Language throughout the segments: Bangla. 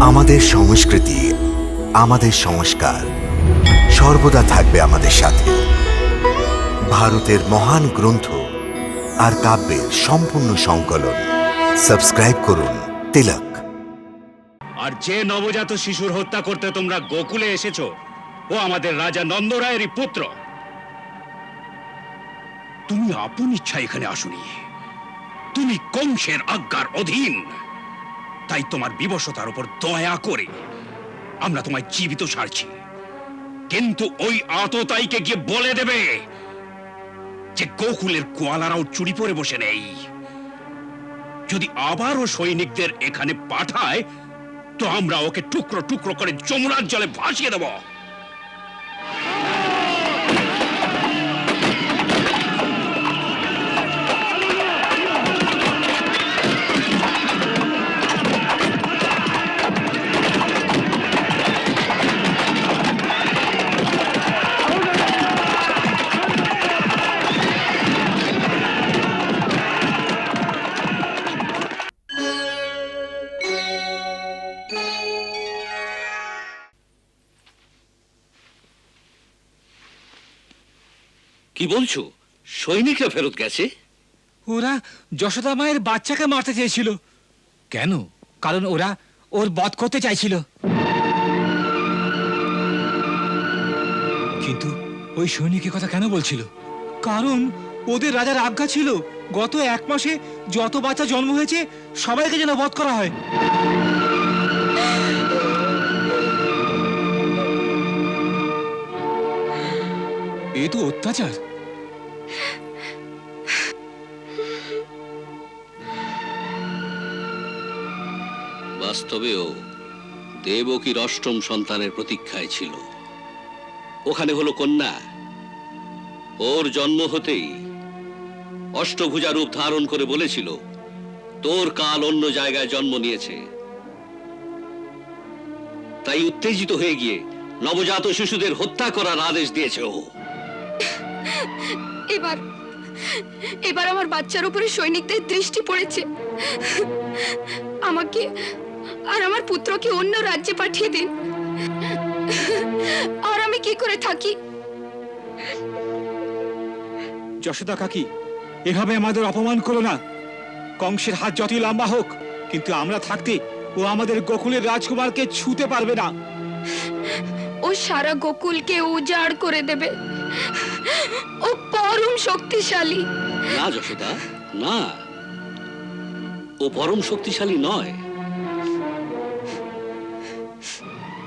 আমাদের সংস্কৃতি, আমাদের সংস্কার সর্বদা থাকবে আমাদের সাথে। ভারতের মহান গ্রন্থ আর কাব্যের সম্পূর্ণ সংকলন। সাবস্ক্রাইব করুন তিলক। আর যে নবজাত শিশুর হত্যা করতে তোমরা গোকুলে এসেছ, ও আমাদের রাজা নন্দ নন্দরায়েরই পুত্র। তুমি আপন ইচ্ছা এখানে আসুনি। তুমি কংসের আজ্ঞার অধীন। তাই তোমার বিবশতার উপর দয়া করে আমরা তোমায় জীবিত ছাড়ছি কিন্তু ওই আততাইকে গিয়ে বলে দেবে যে গোকুলের কোয়ালারাও চুরি পরে বসে নেই। যদি আবারও সৈনিকদের এখানে পাঠায়, তো আমরা ওকে টুকরো টুকরো করে যমুনার জলে ভাসিয়ে দেব। কি বলছো? সৈনিকরা ফেরত গেছে? ওরা যশোদা মায়ের বাচ্চাকে মারতে চেয়েছিল। কেন? কারণ ওরা ওর বধ করতে চাইছিল। কিন্তু ওই সৈনিকের কথা কেন বলছিল? কারণ ওদের রাজার আজ্ঞা ছিল, গত এক মাসে যত বাচ্চা জন্ম হয়েছে, সবাইকে যেন বধ করা হয়। এ তো অত্যাচার। বাস্তবেও দেবকীর অষ্টম সন্তানের প্রতীক্ষায় ছিল। ওখানে হলো কন্যা। ওর জন্ম হতেই অষ্টভুজা রূপ ধারণ করে বলেছিল, তোর কাল অন্য জায়গায় জন্ম নিয়েছে। তাই উত্তেজিত হয়ে গিয়ে নবজাত শিশুদের হত্যা করার আদেশ দিয়েছে ও। এবার এবার আমার বাচ্চার উপরে সৈনিকদের দৃষ্টি পড়েছে। আমাকে আর আমার পুত্রকে অন্য রাজ্যে পাঠিয়ে দিন। আর আমি কি করে থাকি? যশোদা কাকি এভাবে আমাদের অপমান করো না। কংসের হাত যতই লম্বা হোক কিন্তু আমরা থাকতে ও আমাদের গোকুলের রাজকুমারকে ছুতে পারবে না। ও সারা গোকুলকে উজাড় করে দেবে। ও পরম শক্তিশালী। না যশোদা না। ও পরম শক্তিশালী নয়।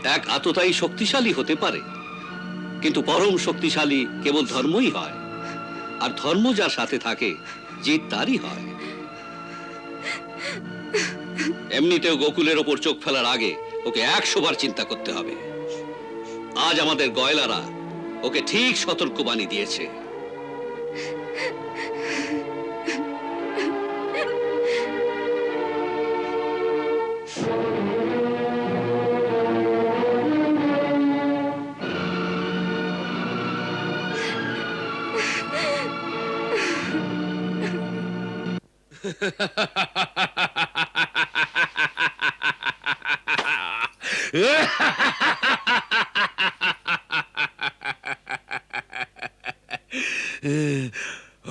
এক আততাই শক্তিশালী হতে পারে। কিন্তু পরম শক্তিশালী কেবল ধর্মই হয়। আর ধর্ম যার সাথে থাকে জিত তারই হয়। এমনিতেও গোকুলের ওপর চোখ ফেলার আগে ওকে একশো বার চিন্তা করতে হবে। আজ আমাদের গয়লারা ওকে ঠিক সতর্কবাণী দিয়েছে।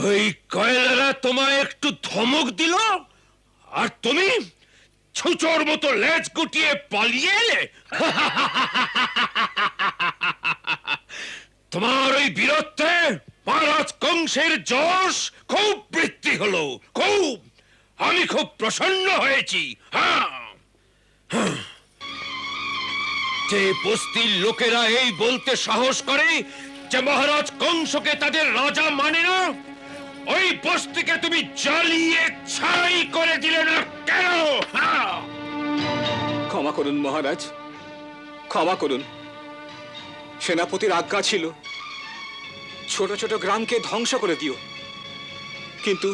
ওই কয়লারা তোমায় একটু ধমক দিল? আর তুমি ছুচোর মতো লেজ গুটিয়ে পালিয়ে এলে? তোমার ওই বীরত্বে মহারাজ কংসের যশ খুব বৃদ্ধি হলো, খুব আমি খুব প্রসন্ন হয়েছি হ্যাঁ। যে বস্তির লোকেরা এই বলতে সাহস করে যে মহারাজ কংসকে তাদের রাজা মানে না, ওই বস্তিকে তুমি জ্বালিয়ে ছাই করে দিলে না কেন হ্যাঁ? ক্ষমা করুন মহারাজ, ক্ষমা করুন সেনাপতির আজ্ঞা ছিল, ছোট ছোট গ্রামকে ধ্বংস করে দিও কিন্তু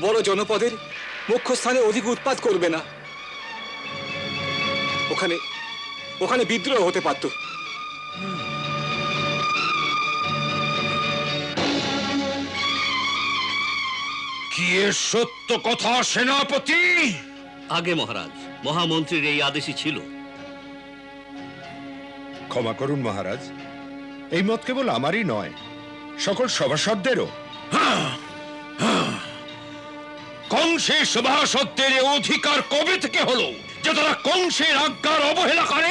বড় জনপদের মুখ্য স্থানে অধিক উৎপাত করবে না। ওখানে ওখানে বিদ্রোহ হতে পারত। কি এ সত্য কথা সেনাপতি? আগে মহারাজ মহামন্ত্রীর এই আদেশই ছিল। ক্ষমা করুন মহারাজ এই মত কেবল আমারই নয় সকল সভাসদেরও কংসের সভাসত্বের অধিকার কবে থেকে হলো যে তারা কংসের আজ্ঞার অবহেলা করে?